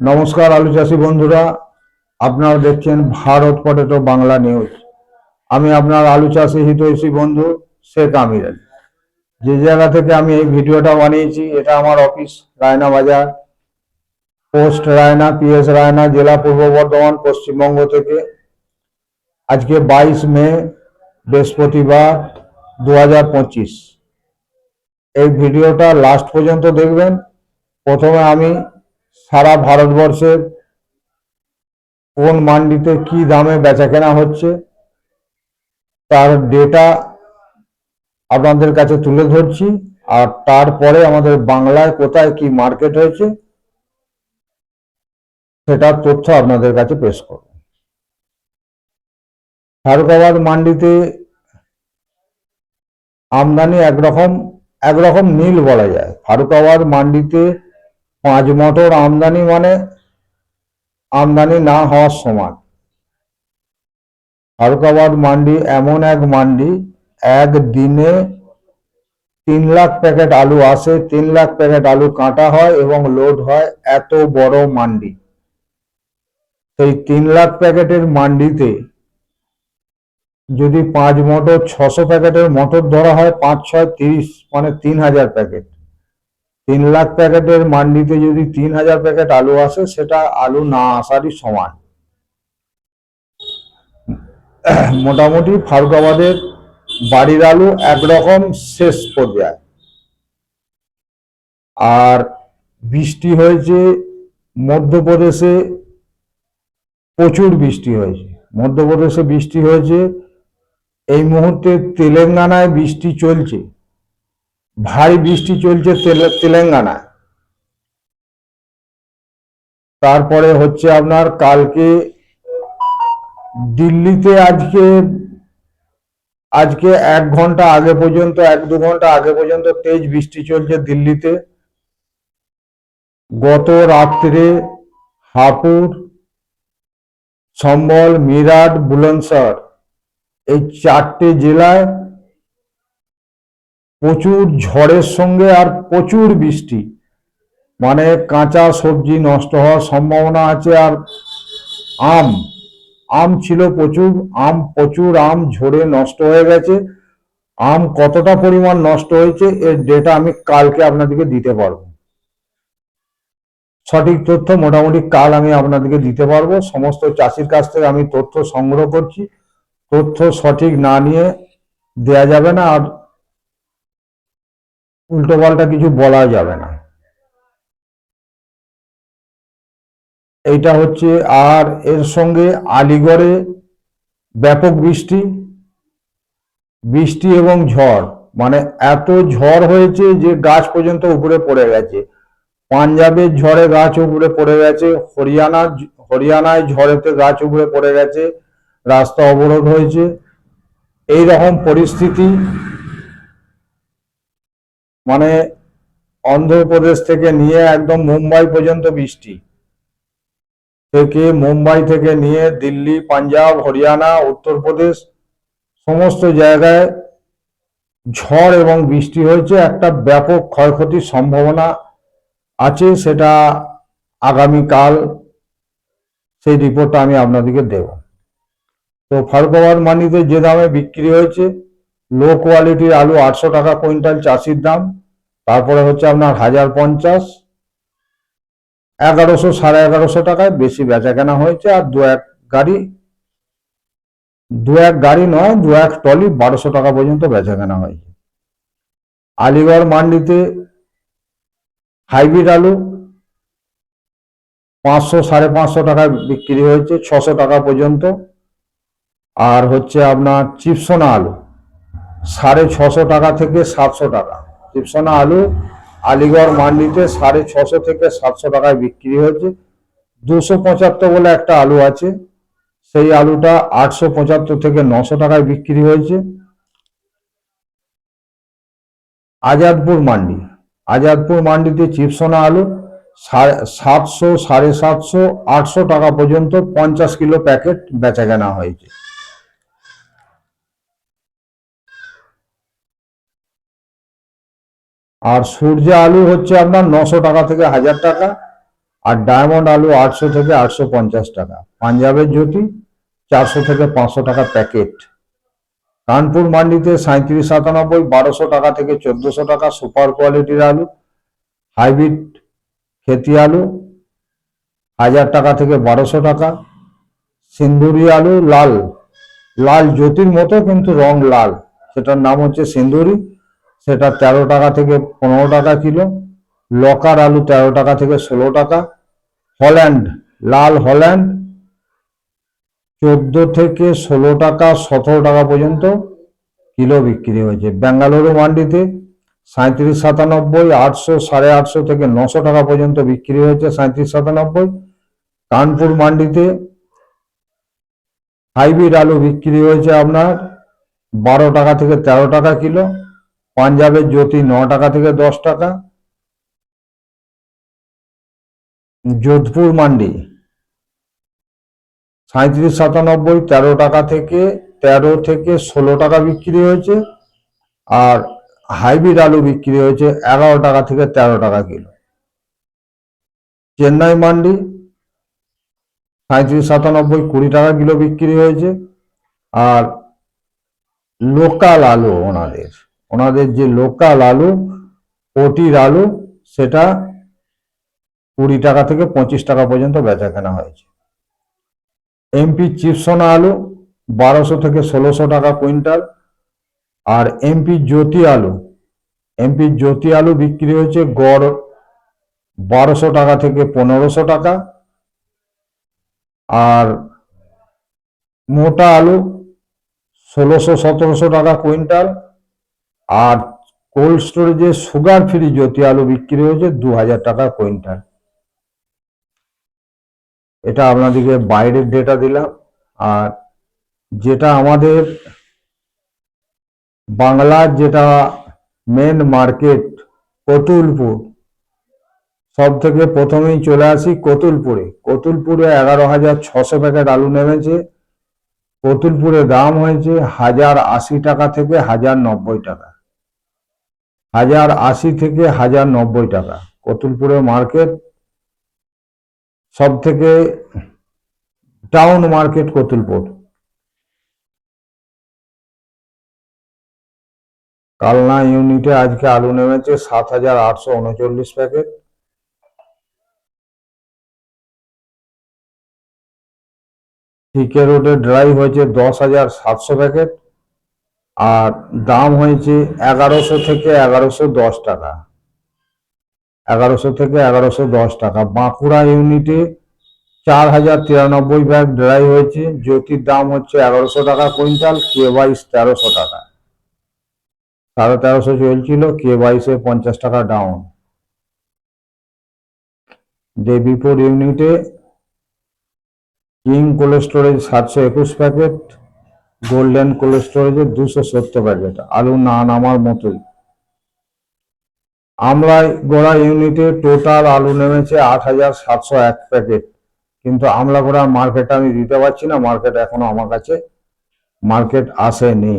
নমস্কার আলু চাষি বন্ধুরা, আপনারা দেখছেন ভারত পটেটো বাংলা নিউজ। আমি আপনার আলু চাষি হিতৈষী বন্ধু শেখ আমির যে জায়গা থেকে আমি এই ভিডিওটা বানিয়েছি, এটা আমার অফিস, রায়না বাজার, পোস্ট রায়না, পিএস রায়না, জেলা পূর্ব বর্ধমান, পশ্চিমবঙ্গ থেকে। আজকে বাইশ মে, বৃহস্পতিবার দু হাজার পঁচিশ। এই ভিডিওটা লাস্ট পর্যন্ত দেখবেন। প্রথমে আমি সারা ভারতবর্ষের কোন মান্ডিতে কি দামে বেচা কেনা হচ্ছে, তার ডেটা আপনাদের কাছে তুলে ধরছি, আর তারপরে আমাদের বাংলায় কোথায় কি মার্কেট হয়েছে, সেটার তথ্য আপনাদের কাছে পেশ করব। ফারুকাবাদ মান্ডিতে আমদানি একরকম একরকম নীল বলা যায়। ফারুকাবাদ মান্ডিতে পাঁচ মোটর আমদানি মানে আমদানি না হওয়ার সমান। ফারুকাবাদ মান্ডি এমন এক মান্ডি এক দিনে তিন লাখ প্যাকেট আলু আসে, তিন লাখ প্যাকেট আলু কাটা হয় এবং লোড হয় এত বড় মান্ডি। সেই তিন লাখ প্যাকেটের মান্ডিতে যদি পাঁচ মোটর ছশো প্যাকেটের মোটর ধরা হয়, পাঁচ, ছয়, তিরিশ মানে তিন হাজার প্যাকেট। তিন লাখ প্যাকেটের মান্ডিতে যদি তিন হাজার প্যাকেট আলু আসে, সেটা আলু না আসারই সমান। মোটামুটি ফারুকাবাদের বাড়ির আলু একরকম শেষ পর্যায়ে। আর বৃষ্টি হয়েছে, মধ্যপ্রদেশে প্রচুর বৃষ্টি হয়েছে। মধ্যপ্রদেশে বৃষ্টি হয়েছে, এই মুহূর্তে তেলেঙ্গানায় বৃষ্টি চলছে। ভারী বৃষ্টি চলছে তেলে- তেলেঙ্গানায়। তারপরে হচ্ছে আপনার কালকে দিল্লিতে আজকে আজকে এক ঘণ্টা আগে পর্যন্ত, এক দু ঘণ্টা আগে পর্যন্ত তেজ বৃষ্টি চলছে দিল্লিতে। গত রাত্রে হাপুর, সম্বল, মিরাট, বুলন্দশহর এই চারটে জেলায় প্রচুর ঝড়ের সঙ্গে আর প্রচুর বৃষ্টি। মানে কাঁচা সবজি নষ্ট হওয়ার সম্ভাবনা আছে আর আম। আম ছিল প্রচুর, আম প্রচুর, আম ঝরে নষ্ট হয়ে গেছে। আম কতটা পরিমাণ নষ্ট হয়েছে এর ডেটা আমি কালকে আপনাদেরকে দিতে পারব। সঠিক তথ্য মোটামুটি কাল আমি আপনাদেরকে দিতে পারব। সমস্ত চাষির কাছ থেকে আমি তথ্য সংগ্রহ করছি। তথ্য সঠিক না নিয়ে দেয়া যাবে না আর উল্টোপাল্টা কিছু বলা যাবে না। এইটা হচ্ছে আর এর সঙ্গে আলিগড়ে ব্যাপক বৃষ্টি বৃষ্টি এবং ঝড়। মানে এত ঝড় হয়েছে যে গাছ পর্যন্ত উপরে পড়ে গেছে। পাঞ্জাবের ঝড়ে গাছ উপরে পড়ে গেছে, হরিয়ানা, হরিয়ানায় ঝড়েতে গাছ উপরে পড়ে গেছে, রাস্তা অবরোধ হয়েছে। এই রকম পরিস্থিতি মানে অন্ধ্রপ্রদেশ থেকে নিয়ে একদম মুম্বাই পর্যন্ত বৃষ্টি। থেকে মুম্বাই থেকে নিয়ে দিল্লি, পাঞ্জাব, হরিয়ানা, উত্তরপ্রদেশ সমস্ত জায়গায় ঝড় এবং বৃষ্টি হয়েছে। একটা ব্যাপক ক্ষয়ক্ষতির সম্ভাবনা আছে, সেটা আগামীকাল সেই রিপোর্টটা আমি আপনাদেরকে দেব। তো ফারুকাবাদ মানিতে যে দামে বিক্রি হয়েছে লো কোয়ালিটির আলু আটশো টাকা কুইন্টাল চাষির দাম, তারপরে হচ্ছে আপনার হাজার পঞ্চাশ। এগারোশো, সাড়ে এগারোশো টাকায় বেশি বেচা কেনা হয়েছে, আর দু এক গাড়ি, দু এক গাড়ি নয়, দু এক টলি বারোশো টাকা পর্যন্ত বেচা কেনা হয়েছে। আলিগড় মান্ডিতে হাইব্রিড আলু পাঁচশো, সাড়ে পাঁচশো টাকায় বিক্রি হয়েছে, ছশো টাকা পর্যন্ত। আর হচ্ছে আপনার চিপসোনা আলু সাড়ে ছশো টাকা থেকে সাতশো টাকা। চিপসোনা আলু, আলিগড় মান্ডিতে সাড়ে ছশো থেকে সাতশো টাকায় বিক্রি হয়েছে। দুশো পঁচাত্তর বলে একটা আলু আছে। সেই আলুটা আটশো পঁচাত্তর থেকে নশো টাকায় বিক্রি হয়েছে। আজাদপুর মান্ডি। আজাদপুর মান্ডিতে চিপসোনা আলু সাতশো, সাড়ে সাতশো, আটশো টাকা পর্যন্ত পঞ্চাশ কিলো প্যাকেট বেচা কেনা হয়েছে। আর সূর্য আলু হচ্ছে আপনার নশো টাকা থেকে হাজার টাকা, আর ডায়মন্ড আলু আটশো থেকে আটশো পঞ্চাশ টাকা। পাঞ্জাবের জ্যোতি চারশো থেকে পাঁচশো টাকা প্যাকেট। কানপুর মান্ডিতে সাঁত্রিশ সাতানব্বই, বারোশো টাকা থেকে চোদ্দশো টাকা সুপার কোয়ালিটির আলু, হাইব্রিড খেতি আলু, হাজার টাকা থেকে বারোশো টাকা। সিন্দুরি আলু লাল লাল জ্যোতির মতো কিন্তু রং লাল। সেটার নাম হচ্ছে সিন্দুরি। সেটা তেরো টাকা থেকে পনেরো টাকা কিলো, লকার আলু তেরো টাকা থেকে ষোলো টাকা, হল্যান্ড, লাল হল্যান্ড চোদ্দ থেকে ষোলো টাকা, সতেরো টাকা পর্যন্ত কিলো বিক্রি হয়েছে। বেঙ্গালুরু মান্ডিতে সাঁত্রিশ সাতানব্বই, আটশো সাড়ে আটশো থেকে নশো টাকা পর্যন্ত বিক্রি হয়েছে সাঁত্রিশ সাতানব্বই। কানপুর মান্ডিতে হাইব্রিড আলু বিক্রি হয়েছে আপনার বারো টাকা থেকে তেরো টাকা কিলো পাঞ্জাবের জ্যোতি ন টাকা থেকে দশ টাকা। যোধপুর মান্ডি সাঁত্রিশ সাতানব্বই তেরো টাকা থেকে তেরো থেকে ষোলো টাকা বিক্রি হয়েছে আর হাইব্রিড আলু বিক্রি হয়েছে এগারো টাকা থেকে তেরো টাকা কিলো। চেন্নাই মান্ডি সাঁত্রিশ সাতানব্বই কুড়ি টাকা কিলো বিক্রি হয়েছে আর লোকাল আলু ওনাদের। ওনাদের যে লোকাল আলু পটির আলু, সেটা কুড়ি টাকা থেকে পঁচিশ টাকা পর্যন্ত বেচা কেনা হয়েছে। এমপি চিপসোনা আলু, বারোশো থেকে ষোলোশো টাকা কুইন্টাল। আর এমপি জ্যোতি আলু, এমপি জ্যোতি আলু বিক্রি হয়েছে গড় বারোশো টাকা থেকে পনেরোশো টাকা। আর মোটা আলু, ষোলোশো সতেরোশো টাকা কুইন্টাল। আর কোল্ড স্টোরেজে সুগার ফ্রি জ্যোতি আলু বিক্রি হয়েছে দু হাজার টাকা কুইন্টাল। এটা আপনাদেরকে বাইরের ডেটা দিলাম। আর যেটা আমাদের বাংলার যেটা মেন মার্কেট কতুলপুর। সব থেকে প্রথমেই চলে আসি কতুলপুরে। কতুলপুরে এগারো হাজার ছশো প্যাকেট আলু নেমেছে। কতুলপুরে দাম হয়েছে হাজার আশি টাকা থেকে হাজার নব্বই টাকা। হাজার আশি থেকে হাজার নব্বই টাকা। কতুলপুরের মার্কেট সব থেকে টাউন মার্কেট কতুলপুর। কালনা ইউনিটে আজকে আলু নেমেছে সাত হাজার আটশো উনচল্লিশ প্যাকেট। টিকে রোডে ড্রাই হয়েছে দশ হাজার সাতশো প্যাকেট। আর দাম হয়েছে এগারোশো থেকে এগারোশো দশ টাকা। এগারোশো থেকে এগারোশো দশ টাকা। বাঁকুড়া ইউনিটে চার হাজার তিরানব্বই ব্যাগ ড্রাই হয়েছে। জ্যোতির দাম হচ্ছে এগারোশো টাকা কুইন্টাল কে বাইশ তেরোশো টাকা। সাড়ে তেরোশো চলছিল কে বাইশে পঞ্চাশ টাকা ডাউন দেবীপুর ইউনিটে কিং কোল্ড স্টোরেজ সাতশো একুশ প্যাকেট গোল্ডেন কোল্ড দুশো সত্তর প্যাকেট আলু না নামার মতোই। আমলায় গোড়া ইউনিটে টোটাল আলু নেমেছে আট হাজার সাতশো এক প্যাকেট। কিন্তু আমলা গোড়া মার্কেট আমি দিতে পারছি না মার্কেট এখনও আমার কাছে মার্কেট আসেনি।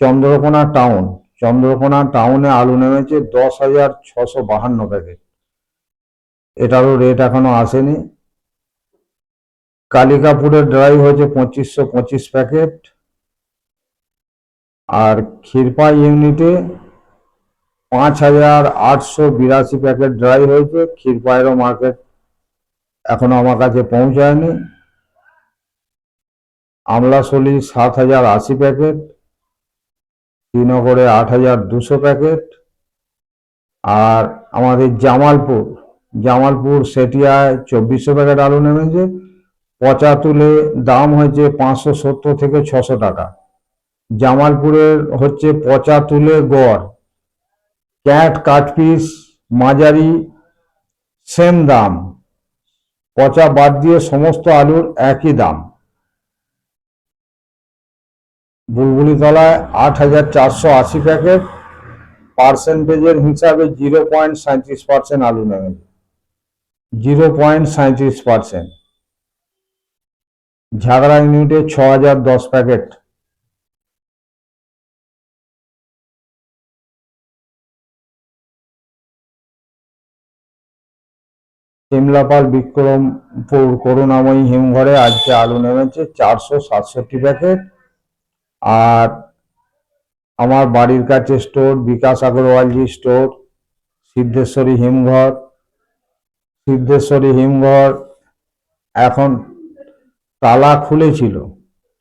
চন্দ্রকোনা টাউন চন্দ্রকোনা টাউনে আলু নেমেছে দশ হাজার ছশো বাহান্ন প্যাকেট। এটারও রেট এখনও আসেনি। কালিকাপুরের ড্রাই হয়েছে পঁচিশশো পঁচিশ প্যাকেট। আর ক্ষীরপা ইউনিটে পাঁচ হাজার আটশো বিরাশি প্যাকেট ড্রাই হয়েছে। ক্ষীরপায়েরও মার্কেট এখনও আমার কাছে পৌঁছায়নি। আমলাশলি সাত হাজার আশি প্যাকেট শ্রীনগরে আট হাজার দুশো প্যাকেট আর আমাদের জামালপুর জামালপুর সেটিয়ায় চব্বিশশো প্যাকেট আলু নেমেছে। পচা তুলে দাম হয়েছে পাঁচশো সত্তর থেকে ছশো টাকা। জামালপুরের হচ্ছে পচা তুলে গড়, ক্যাট কাটপিস মাঝারি, সেম দাম। পচা বাদ দিয়ে সমস্ত আলুর একই দাম। বুলবুলিতলায় আট হাজার চারশো আশি প্যাকেট, পার্সেন্টেজের হিসাবে জিরো পয়েন্ট সাঁত্রিশ পার্সেন্ট আলু নেমেছে জিরো পয়েন্ট সাঁত্রিশ পার্সেন্ট। ঝাগড়া ইউনিটে ছ হাজার দশ প্যাকেট। সিমলাপাল বিক্রমপুর করুণাময়ী হিমঘরে আজকে আলু নেমেছে চারশো সাতষট্টি প্যাকেট। আর আমার বাড়ির কাছে স্টোর, বিকাশ আগরওয়ালজি স্টোর, সিদ্ধেশ্বরী হিমঘর। সিদ্ধেশ্বরী হিমঘর এখন তালা খুলেছিল।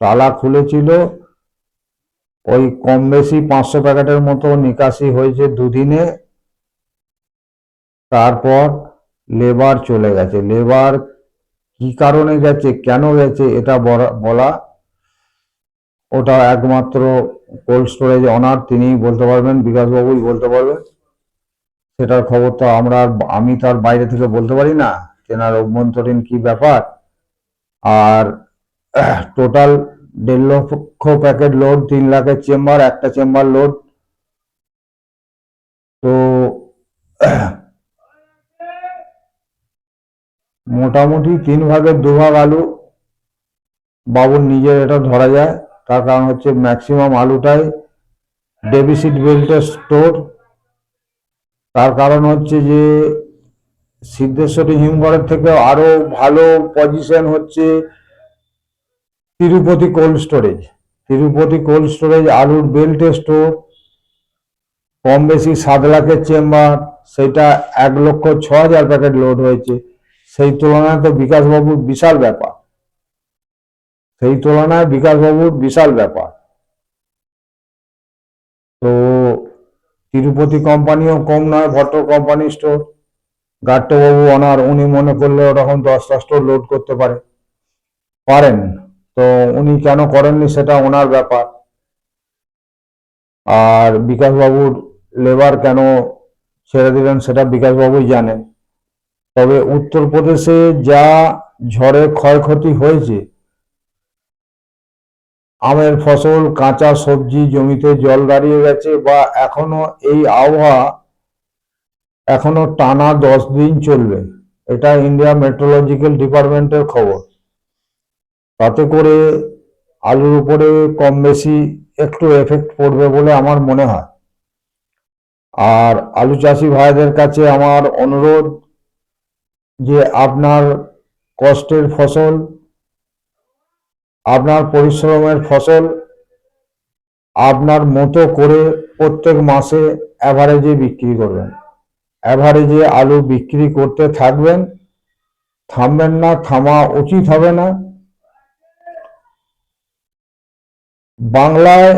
তালা খুলেছিল, ওই কম বেশি পাঁচশো প্যাকেটের মতো নিকাশি হয়েছে দুদিনে। তারপর লেবার চলে গেছে। লেবার কি কারণে গেছে, কেন গেছে, এটা বলা- ওটা একমাত্র কোল্ড স্টোরেজ অনার, তিনিই বলতে পারবেন, বিকাশবাবুই বলতে পারবেন। সেটার খবর তো আমরা আমি তার বাইরে থেকে বলতে পারি না, তেনার অভ্যন্তরীণ কি ব্যাপার। আর টোটাল দেড় লক্ষ প্যাকেট লোড, তিন লাখের চেম্বার, একটা চেম্বার লোড। তো মোটামুটি তিন ভাগের দু ভাগ আলু বাবুর নিজের এটা ধরা যায়। তার কারণ হচ্ছে ম্যাক্সিমাম আলুটাই ডেবিসিট বেল্টের স্টোর তার কারণ হচ্ছে যে সিদ্ধেশ্বরী হিমঘরের থেকে আরও ভালো পজিশন হচ্ছে Tirupati cold storage Tirupati cold storage আলুর বেল্টে স্টোর কম বেশি সাত লাখের চেম্বার সেটা এক লক্ষ ছ হাজার প্যাকেট লোড হয়েছে। সেই তুলনায় তো বিকাশবাবুর বিশাল ব্যাপার। সেই তুলনায় বিকাশবাবুর বিশাল ব্যাপার। তো তিরুপতি কোম্পানিও কম নয়, ভট্ট কোম্পানি স্টোর। গাট্টবাবু অনার, উনি মনে করলে ওরকম দশটা স্টোর লোড করতে পারে। পারেন, তো উনি কেন করেননি সেটা ওনার ব্যাপার। আর বিকাশবাবুর লেবার কেন ছেড়ে দিলেন সেটা বিকাশবাবুই জানেন। তবে উত্তরপ্রদেশে যা ঝড়ে ক্ষয়ক্ষতি হয়েছে, আমের ফসল, কাঁচা সবজি, জমিতে জল দাঁড়িয়ে গেছে বা এখনও এই আবহাওয়া এখনও টানা দশ দিন চলবে। এটা ইন্ডিয়া মেট্রোলজিক্যাল ডিপার্টমেন্টের খবর। তাতে করে আলুর উপরে কম বেশি একটু এফেক্ট পড়বে বলে আমার মনে হয়। আর আলু চাষি ভাইদের কাছে আমার অনুরোধ যে আপনার কষ্টের ফসল, আপনার পরিশ্রমের ফসল, আপনার মতো করে প্রত্যেক মাসে অ্যাভারেজে বিক্রি করবেন। অ্যাভারেজে আলু বিক্রি করতে থাকবেন। থামবেন না, থামা উচিত হবে না। বাংলায়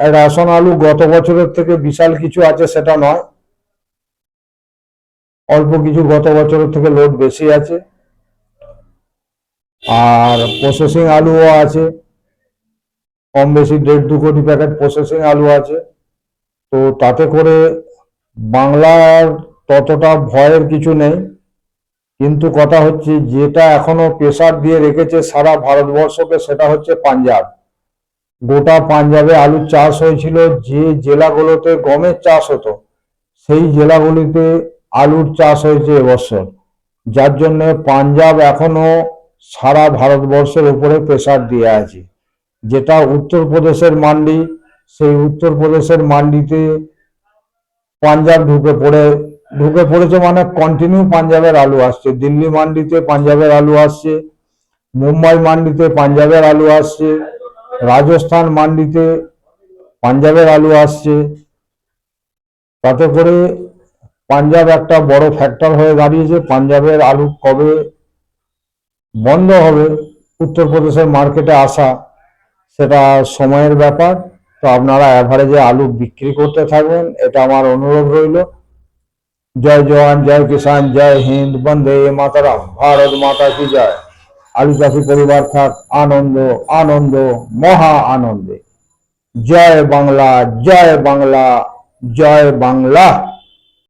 রেশন আলু গত বছরের থেকে বিশাল কিছু আছে, সেটা নয়। অল্প কিছু গত বছরের থেকে লোড বেশি আছে। আর প্রসেসিং আলুও আছে। কম বেশি দেড় দু কোটি প্যাকেট প্রসেসিং আলু আছে। তো তাতে করে বাংলার ততটা ভয়ের কিছু নেই। কিন্তু কথা হচ্ছে, যেটা এখনও প্রেসার দিয়ে রেখেছে সারা ভারতবর্ষকে, সেটা হচ্ছে পাঞ্জাব। গোটা পাঞ্জাবে আলুর চাষ হয়েছিল। যে জেলাগুলোতে গমের চাষ হতো, সেই জেলাগুলিতে আলুর চাষ হয়েছে এবছর, যার জন্য পাঞ্জাব এখনও সারা ভারতবর্ষের উপরে প্রেসার দিয়ে আছে। যেটা উত্তরপ্রদেশের মান্ডি, সেই উত্তরপ্রদেশের মান্ডিতে পাঞ্জাব ঢুকে পড়ে, ঢুকে পড়েছে মানে কন্টিনিউ পাঞ্জাবের আলু আসছে। দিল্লি মান্ডিতে পাঞ্জাবের আলু আসছে, মুম্বাই মান্ডিতে পাঞ্জাবের আলু আসছে, রাজস্থান মান্ডিতে পাঞ্জাবের আলু আসছে। তাতে করে পাঞ্জাব একটা বড় ফ্যাক্টর হয়ে দাঁড়িয়েছে। পাঞ্জাবের আলু কবে বন্ধ হবে, উত্তরপ্রদেশের মার্কেটে আসা, সেটা সময়ের ব্যাপার। তো আপনারা অ্যাভারেজে আলু বিক্রি করতে থাকবেন, এটা আমার অনুরোধ রইল। জয় জওয়ান, জয় কিষান, জয় হিন্দ, বন্দে মাতারাম, ভারত মাতা কি জয়। আলু চাষি পরিবার থাক, আনন্দ আনন্দ, মহা আনন্দে। জয় বাংলা জয় বাংলা জয় বাংলা।